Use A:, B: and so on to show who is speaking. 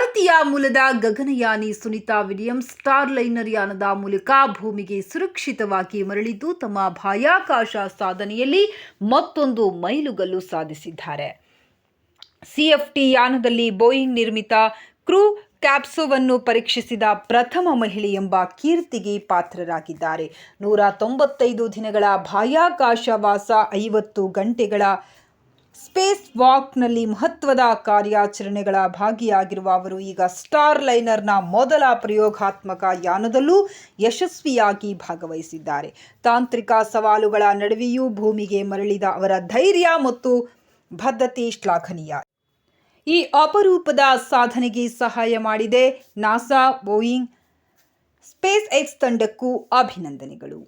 A: ಭಾರತದ ಗಗನಯಾನಿ Sunita Williams Starliner ಯಾನದ ಮೂಲಕ ಭೂಮಿಗೆ ಸುರಕ್ಷಿತವಾಗಿ ಮರಳಿದ್ದು ತಮ್ಮ ಬಾಹ್ಯಾಕಾಶ ಸಾಧನೆಯಲ್ಲಿ ಮತ್ತೊಂದು ಮೈಲುಗಲ್ಲು ಸಾಧಿಸಿದ್ದಾರೆ. ಸಿಎಫ್ಟಿ ಯಾನದಲ್ಲಿ ಬೋಯಿಂಗ್ ನಿರ್ಮಿತ ಕ್ರೂ ಕ್ಯಾಪ್ಸೋವನ್ನು ಪರೀಕ್ಷಿಸಿದ ಪ್ರಥಮ ಮಹಿಳೆ ಎಂಬ ಕೀರ್ತಿಗೆ ಪಾತ್ರರಾಗಿದ್ದಾರೆ. ನೂರ ತೊಂಬತ್ತೈದು ದಿನಗಳ ಬಾಹ್ಯಾಕಾಶ ವಾಸ ಐವತ್ತು ಗಂಟೆಗಳ ಸ್ಪೇಸ್ ವಾಕ್ನಲ್ಲಿ ಮಹತ್ವದ ಕಾರ್ಯಾಚರಣೆಗಳ ಭಾಗಿಯಾಗಿರುವ ಅವರು ಈಗ ಸ್ಟಾರ್ ಲೈನರ್ನ ಮೊದಲ ಪ್ರಯೋಗಾತ್ಮಕ ಯಾನದಲ್ಲೂ ಯಶಸ್ವಿಯಾಗಿ ಭಾಗವಹಿಸಿದ್ದಾರೆ. ತಾಂತ್ರಿಕ ಸವಾಲುಗಳ ನಡುವೆಯೂ ಭೂಮಿಗೆ ಮರಳಿದ ಅವರ ಧೈರ್ಯ ಮತ್ತು ಬದ್ಧತೆ ಶ್ಲಾಘನೀಯ. ಈ ಅಪರೂಪದ ಸಾಧನೆಗೆ ಸಹಾಯ ಮಾಡಿದೆ ನಾಸಾ, ಬೋಯಿಂಗ್, ಸ್ಪೇಸ್ ಎಕ್ಸ್ ತಂಡಕ್ಕೂ ಅಭಿನಂದನೆಗಳು.